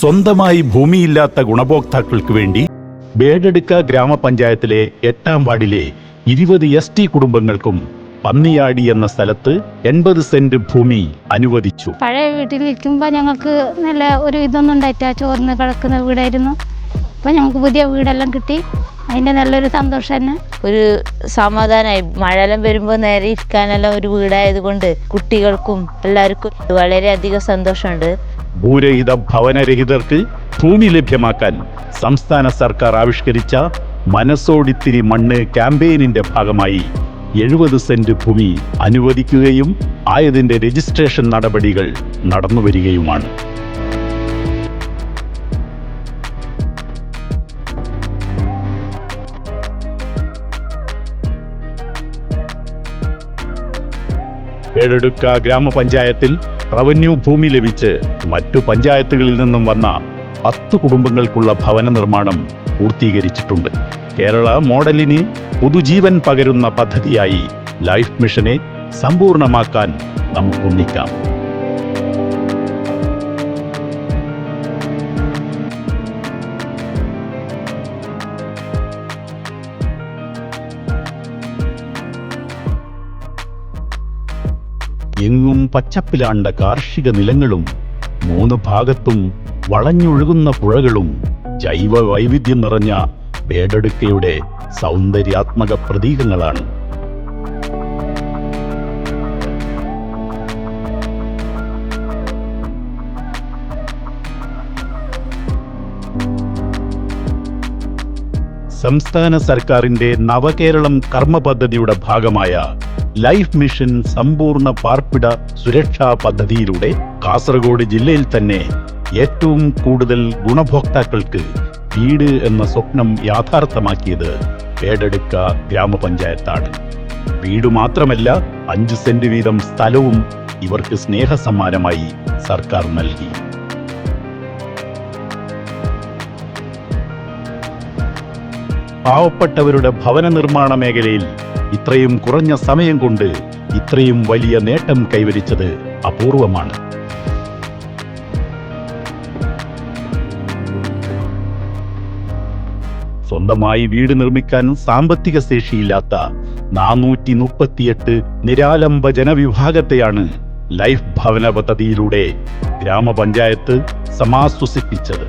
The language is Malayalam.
സ്വന്തമായി ഭൂമിയില്ലാത്ത ഗുണഭോക്താക്കൾക്ക് വേണ്ടി ബേഡെടുക്ക ഗ്രാമപഞ്ചായത്തിലെ എട്ടാം വാർഡിലെ ഇരുപത് എസ് ടി കുടുംബങ്ങൾക്കും പന്നിയാടി എന്ന സ്ഥലത്ത് എൺപത് സെന്റ് ഭൂമി അനുവദിച്ചു. പഴയ വീട്ടിൽ ഇരിക്കുമ്പോൾ ഞങ്ങൾക്ക് നല്ല ഒരു ഇതൊന്നും ഉണ്ടായിട്ടാ ചോർന്ന് കിടക്കുന്ന വീടായിരുന്നു. അപ്പോൾ ഞങ്ങൾക്ക് പുതിയ വീടെല്ലാം കിട്ടി. അതിന്റെ നല്ലൊരു സന്തോഷം തന്നെ. ഒരു സമാധാനമായി മഴയെല്ലാം വരുമ്പോൾ നേരെ ഇരിക്കാനെല്ലാം ഒരു വീടായത് കൊണ്ട് കുട്ടികൾക്കും എല്ലാവർക്കും വളരെയധികം സന്തോഷമുണ്ട്. ഭൂരഹിത ഭവനരഹിതർക്ക് ഭൂമി ലഭ്യമാക്കാൻ സംസ്ഥാന സർക്കാർ ആവിഷ്കരിച്ച മനസ്സോടിത്തിരി മണ്ണ് ക്യാമ്പയിനിന്റെ ഭാഗമായി എഴുപത് സെന്റ് ഭൂമി അനുവദിക്കുകയും ആയതിന്റെ രജിസ്ട്രേഷൻ നടപടികൾ നടന്നുവരികയുമാണ്. ഏഴെടുക്ക ഗ്രാമപഞ്ചായത്തിൽ റവന്യൂ ഭൂമി ലഭിച്ച് മറ്റു പഞ്ചായത്തുകളിൽ നിന്നും വന്ന പത്ത് കുടുംബങ്ങൾക്കുള്ള ഭവന നിർമ്മാണം പൂർത്തീകരിച്ചിട്ടുണ്ട്. കേരള മോഡലിന് പുതുജീവൻ പകരുന്ന പദ്ധതിയായി ലൈഫ് മിഷനെ സമ്പൂർണമാക്കാൻ നമുക്കൊന്നിക്കാം എങ്ങും പച്ചപ്പിലാണ്ട കാർഷിക നിലങ്ങളും മൂന്ന് ഭാഗത്തും വളഞ്ഞൊഴുകുന്ന പുഴകളും ജൈവ വൈവിധ്യം നിറഞ്ഞ പേടടുക്കയുടെ സൗന്ദര്യാത്മക പ്രതീകങ്ങളാണ്. സംസ്ഥാന സർക്കാരിന്റെ നവകേരളം കർമ്മ പദ്ധതിയുടെ ഭാഗമായ ലൈഫ് മിഷൻ സമ്പൂർണ പാർപ്പിട സുരക്ഷാ പദ്ധതിയിലൂടെ കാസർഗോഡ് ജില്ലയിൽ തന്നെ ഏറ്റവും കൂടുതൽ ഗുണഭോക്താക്കൾക്ക് വീട് എന്ന സ്വപ്നം യാഥാർത്ഥ്യമാക്കിയത് പേടെടുക്ക ഗ്രാമപഞ്ചായത്താണ്. വീട് മാത്രമല്ല അഞ്ച് സെന്റ് വീതം സ്ഥലവും ഇവർക്ക് സ്നേഹസമ്മാനമായി സർക്കാർ നൽകി. പാവപ്പെട്ടവരുടെ ഭവന നിർമ്മാണ മേഖലയിൽ ഇത്രയും കുറഞ്ഞ സമയം കൊണ്ട് ഇത്രയും വലിയ നേട്ടം കൈവരിച്ചത് അപൂർവമാണ്. സ്വന്തമായി വീട് നിർമ്മിക്കാൻ സാമ്പത്തിക ശേഷിയില്ലാത്ത നാനൂറ്റി മുപ്പത്തിയെട്ട് നിരാലംബ ജനവിഭാഗത്തെയാണ് ലൈഫ് ഭവന പദ്ധതിയിലൂടെ ഗ്രാമപഞ്ചായത്ത് സമാശ്വസിപ്പിച്ചത്.